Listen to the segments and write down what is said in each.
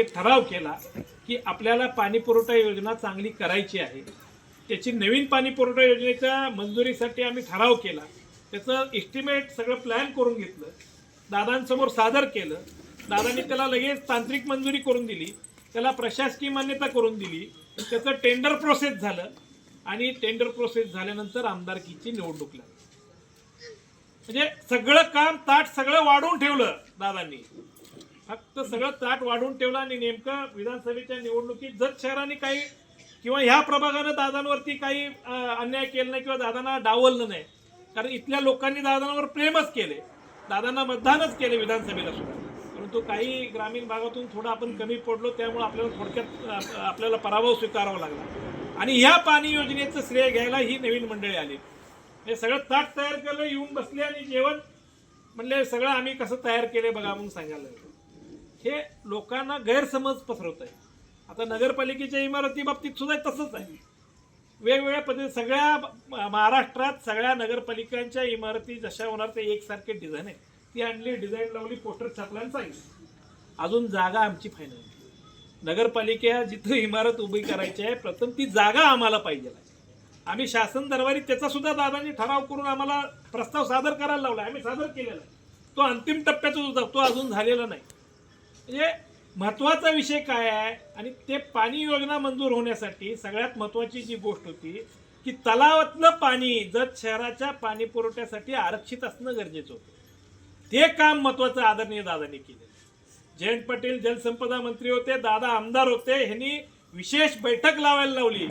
एक ठराव केला की आपल्याला पाणी पुरवठा योजना चांगली करायची आहे. त्याची नवीन पाणी पुरवठा योजनेच्या मंजुरीसाठी आम्ही ठराव केला. त्याचं एस्टिमेट सगळं प्लॅन करून घेतलं. दादांसमोर सादर केलं. दादांनी त्याला लगेच तांत्रिक मंजुरी करून दिली. त्याला प्रशासकीय मान्यता करून दिली. त्याचं टेंडर प्रोसेस झालं आणि टेंडर प्रोसेस झाल्यानंतर आमदारकीची निवडणूक लागली. म्हणजे सगळं काम ताट सगळं वाढवून ठेवलं दादांनी. फक्त सगळं ताट वाढून ठेवलं आणि नेमकं विधानसभेच्या निवडणुकीत जत शहराने काही किंवा ह्या प्रभागानं दादांवरती काही अन्याय केला नाही किंवा दादांना डावललं नाही कारण इथल्या लोकांनी दादांवर प्रेमच केले. दादांना मतदानच केले विधानसभेला सुद्धा. परंतु काही ग्रामीण भागातून थोडं आपण कमी पडलो त्यामुळे आपल्याला थोडक्यात आपल्याला पराभव स्वीकारावा लागला. आणि ह्या पाणी योजनेचं श्रेय घ्यायला ही नवीन मंडळी आली. हे सगळं ताट तयार केलं येऊन बसले आणि जेवण म्हणले सगळं आम्ही कसं तयार केले बघा म्हणून सांगायला हे लोकांना गैरसमज पसरवत आहे आता नगरपालिकेच्या इमारती बाबतीत सुद्धा तसंच आहे. वेगवेगळ्या पद्धती सगळ्या महाराष्ट्रात सगळ्या नगरपालिकांच्या इमारती जशा होणार ते एकसारखे डिझाईन आहे ती आणली डिझाईन लावली पोस्टर छापला आणि सांगितलं. अजून जागा आमची फायनल नगरपालिका जिथं इमारत उभी करायची आहे प्रथम ती जागा आम्हाला पाहिजे आहे. आम्ही शासन दरबारी त्याचा सुद्धा दादांनी ठराव करून आम्हाला प्रस्ताव सादर करायला लावला आम्ही सादर केलेला आहे. तो अंतिम टप्प्याचा होता. तो अजून झालेला नाही. म्हणजे महत्त्वाचा विषय काय आहे आणि ते पाणी योजना मंजूर होण्यासाठी सगळ्यात महत्वाची जी गोष्ट होती की तलावातलं पाणी जत शहराच्या पाणी पुरवठ्यासाठी आरक्षित असणं गरजेचं होतं. ते काम महत्वाचं आदरणीय दादांनी केलं जयंत पाटील जलसंपदा मंत्री होते दादा आमदार होते ह्यांनी विशेष बैठक लावायला लावली.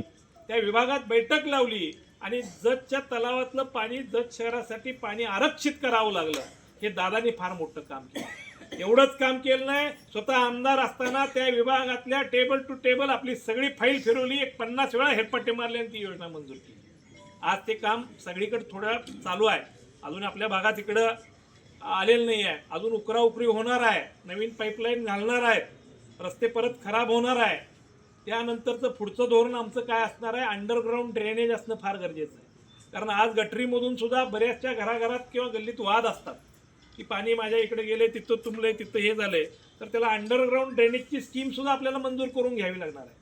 त्या विभागात बैठक लावली आणि जतच्या तलावातलं पाणी जत शहरासाठी पाणी आरक्षित करावं लागलं. हे दादांनी फार मोठं काम केलं. एवढंच काम केलं नाही. स्वतः आमदार असताना त्या विभागातल्या टेबल टू टेबल आपली सगळी फाईल फिरवली. एक पन्नास वेळा हेडपट्टे मारले आणि ती योजना मंजूर केली. आज ते काम सगळीकडे थोडं चालू आहे. अजून आपल्या भागात इकडं आलेलं नाही आहे. अजून उकराउकरी होणार आहे. नवीन पाईपलाईन घालणार आहेत रस्ते परत खराब होणार आहे. त्यानंतरचं पुढचं धोरण आमचं काय असणार आहे? अंडरग्राऊंड ड्रेनेज असणं फार गरजेचं आहे. कारण आज गटरीमधून सुद्धा बऱ्याचशा घराघरात किंवा गल्लीत वाद असतात. की पाणी माझ्या इकडे गेले तिथं तुंबले तिथं हे झालंय. तर त्याला अंडरग्राऊंड ड्रेनेजची स्कीमसुद्धा आपल्याला मंजूर करून घ्यावी लागणार आहे.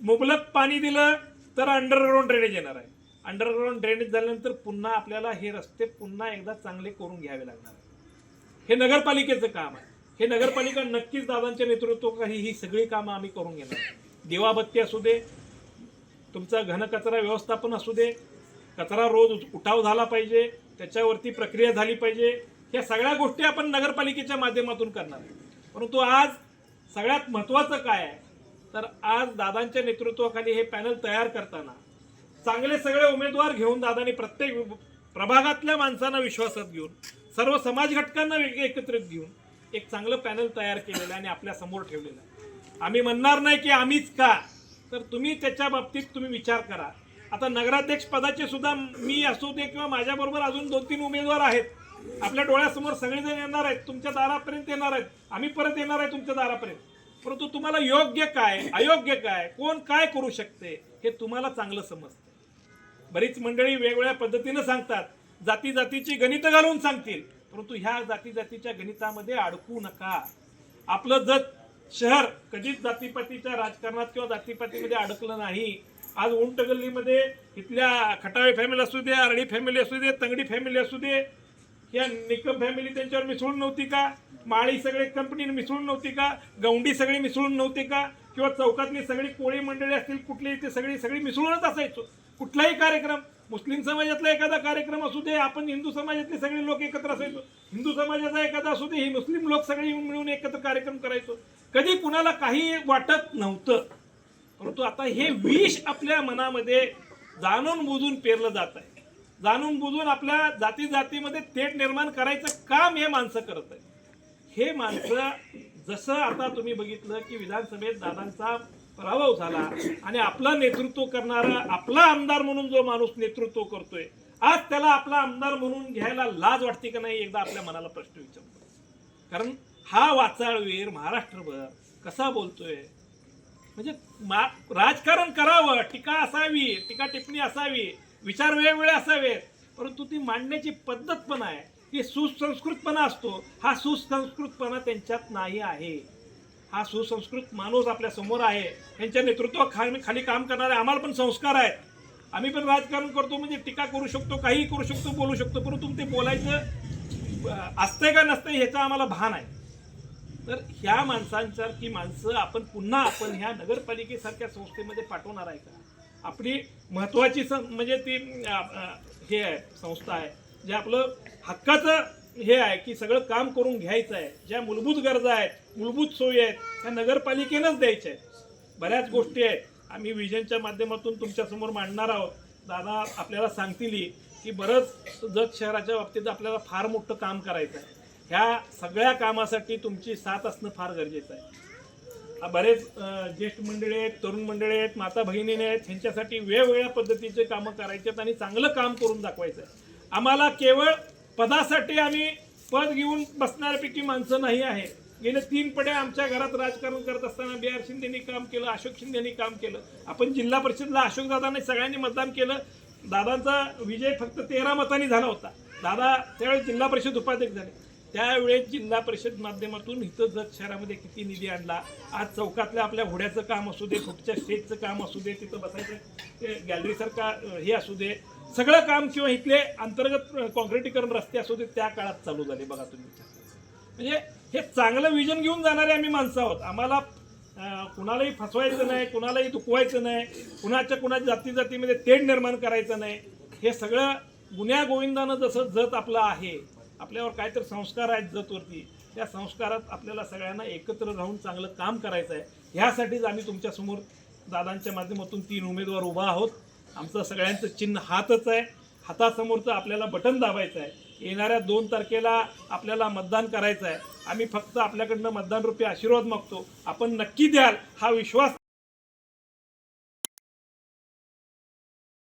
मुबलक पाणी दिलं तर अंडरग्राऊंड ड्रेनेज येणार आहे. अंडरग्राऊंड ड्रेनेज झाल्यानंतर पुन्हा आपल्याला हे रस्ते पुन्हा एकदा चांगले करून घ्यावे लागणार आहे हे नगरपालिकेचं काम आहे. हे नगरपालिका नक्कीच दादांच्या नेतृत्वाखाली ही सगळी कामं आम्ही करून घेणार दिवाबत्ती असू दे तुमचा घनकचरा व्यवस्थापन असू दे कचरा रोज उठाव झाला पाहिजे त्याच्यावरती प्रक्रिया झाली पाहिजे या सगळ्या गोष्टी आपण नगरपालिकेच्या माध्यमातून करणार आहे. परंतु आज सगळ्यात महत्त्वाचं काय आहे? तर आज दादांच्या नेतृत्वाखाली हे पॅनल तयार करताना चांगले सगळे उमेदवार घेऊन दादांनी प्रत्येक प्रभागातल्या माणसांना विश्वासात घेऊन सर्व समाज घटकांना एकत्रित घेऊन एक चांगलं पॅनल तयार केलेलं आहे आणि आपल्यासमोर ठेवलेलं आहे. आम्ही म्हणणार नाही की आम्हीच का तर तुम्ही त्याच्या बाबतीत तुम्ही विचार करा. आता नगराध्यक्ष पदाचे सुद्धा मी असू दे किंवा माझ्याबरोबर अजून दोन तीन उमेदवार आहेत. आपल्या डोळ्यासमोर सगळेजण येणार आहेत तुमच्या दारापर्यंत येणार आहेत. आम्ही परत येणार आहे तुमच्या दारापर्यंत. परंतु तुम्हाला योग्य काय अयोग्य काय कोण काय करू शकते हे तुम्हाला चांगलं समजतं. बरीच मंडळी वेगवेगळ्या पद्धतीनं सांगतात जाती जातीची गणित घालून सांगतील परंतु ह्या जाती जातीच्या गणितामध्ये अडकू नका. आपलं जत शहर कधीच जातीपातीच्या राजकारणात किंवा जातीपातीमध्ये अडकलं नाही. आज उंट गल्लीमध्ये इथल्या खटावे फॅमिली असू दे आरडी फॅमिली असू दे तंगडी फॅमिली असू दे या निकम फॅमिली त्यांच्यावर मिसळून नव्हती का? माळी सगळे कंपनी मिसळून नव्हती का? गौंडी सगळी मिसळून नव्हती का? किंवा चौकातली सगळी कोळी मंडळी असतील कुठली ते सगळी सगळी मिसळूनच असायचो. कुठलाही कार्यक्रम. मुस्लिम समाजातला एखादा कार्यक्रम असू दे आपण हिंदू समाजातले सगळे लोक एकत्र असायचो. हिंदू समाजाचा एखादा असू दे ही मुस्लिम लोक सगळे येऊन मिळून एकत्र कार्यक्रम करायचो. कधी कुणाला काही वाटत नव्हतं. परंतु आता हे विष आपल्या मनामध्ये जाणून बुजून पेरलं जात आहे. जाणून बुजून आपल्या जाती जातीमध्ये थेट निर्माण करायचं काम हे माणसं करत आहे हे माणसं जसं आता तुम्ही बघितलं की विधानसभेत दादांचा पराभव झाला आणि आपलं नेतृत्व करणारा आपला आमदार म्हणून जो माणूस नेतृत्व करतोय आज त्याला आपला आमदार म्हणून घ्यायला लाज वाटते का नाही एकदा आपल्या मनाला प्रश्न विचारतो. कारण हा वाचाळवीर महाराष्ट्रभर कसा बोलतोय? म्हणजे राजकारण करावं टीका असावी टीका टिप्पणी असावी विचार वेगवेगळे असावेत परंतु ती मांडण्याची पद्धत पण आहे. ही सुसंस्कृतपणा असतो. हा सुसंस्कृतपणा त्यांच्यात नाही आहे. हा सुसंस्कृत माणूस आपल्यासमोर आहे. त्यांच्या नेतृत्वाखाली खाली काम करणारे आम्हाला पण संस्कार आहेत. आम्ही पण राजकारण करतो म्हणजे टीका करू शकतो काहीही करू शकतो बोलू शकतो परंतु ते बोलायचं असतंय का नसतंय ह्याचं आम्हाला भान आहे. तर ह्या माणसांसारखी माणसं आपण पुन्हा आपण ह्या नगरपालिकेसारख्या संस्थेमध्ये पाठवणार आहे का? आपली महत्वाची सं म्हणजे ती हे आहे संस्था आहे जे आपलं हक्काचं हे आहे की सगळं काम करून घ्यायचं आहे. ज्या मूलभूत गरजा आहेत मूलभूत सोयी आहेत त्या नगरपालिकेनंच द्यायच्या आहेत. बऱ्याच गोष्टी आहेत. आम्ही विजनच्या माध्यमातून तुमच्यासमोर मांडणार आहोत. दादा आपल्याला सांगतील की बरंच जत शहराच्या बाबतीत आपल्याला फार मोठं काम करायचं आहे. ह्या सगळ्या कामासाठी तुमची साथ असणं फार गरजेचं आहे. बरेच ज्येष्ठ मंडळी आहेत तरुण मंडळी आहेत माता भगिनीने आहेत ह्यांच्यासाठी वेगवेगळ्या पद्धतीचे कामं करायचे आहेत आणि चांगलं काम करून दाखवायचं आहे. आम्हाला केवळ पदासाठी आम्ही पद घेऊन बसणाऱ्यापैकी माणसं नाही आहे. गेले तीन पडे आमच्या घरात राजकारण करत असताना बी आर शिंदेनी काम केलं अशोक शिंदेनी काम केलं. आपण जिल्हा परिषदला अशोक दादाने सगळ्यांनी मतदान केलं. दादांचा विजय फक्त तेरा मतांनी झाला होता. दादा त्यावेळेस जिल्हा परिषद उपाध्यक्ष झाले. त्यावेळेस जिल्हा परिषद माध्यमातून इथं जत शहरामध्ये किती निधी आणला? आज चौकातल्या आपल्या घोड्याचं काम असू दे कुठच्या स्टेजचं काम असू दे तिथं बसायचं गॅलरीसारखा हे असू दे. सगळं काम किंवा इथले अंतर्गत कॉन्क्रिटीकरण रस्ते असू दे त्या काळात चालू झाले बघा तुम्ही. म्हणजे हे चांगलं विजन घेऊन जाणारे आम्ही माणसं आहोत. आम्हाला कुणालाही फसवायचं नाही कुणालाही दुखवायचं नाही कुणाच्या कुणाच्या जाती जातीमध्ये तेढ निर्माण करायचं नाही. हे सगळं गुन्ह्या गोविंदानं जसं जत आपलं आहे आपल्यावर काहीतरी संस्कार आहेत जतवरती. त्या संस्कारात आपल्याला सगळ्यांना एकत्र राहून चांगलं काम करायचं आहे. ह्यासाठीच आम्ही तुमच्यासमोर दादांच्या माध्यमातून तीन उमेदवार उभा आहोत. आमचं सगळ्यांचं चिन्ह हातच आहे. हातासमोरचं आपल्याला बटन दाबायचं आहे. येणाऱ्या दोन तारखेला आपल्याला मतदान करायचं आहे. आम्ही फक्त आपल्याकडनं मतदान रुपये आशीर्वाद मागतो. आपण नक्की द्याल हा विश्वास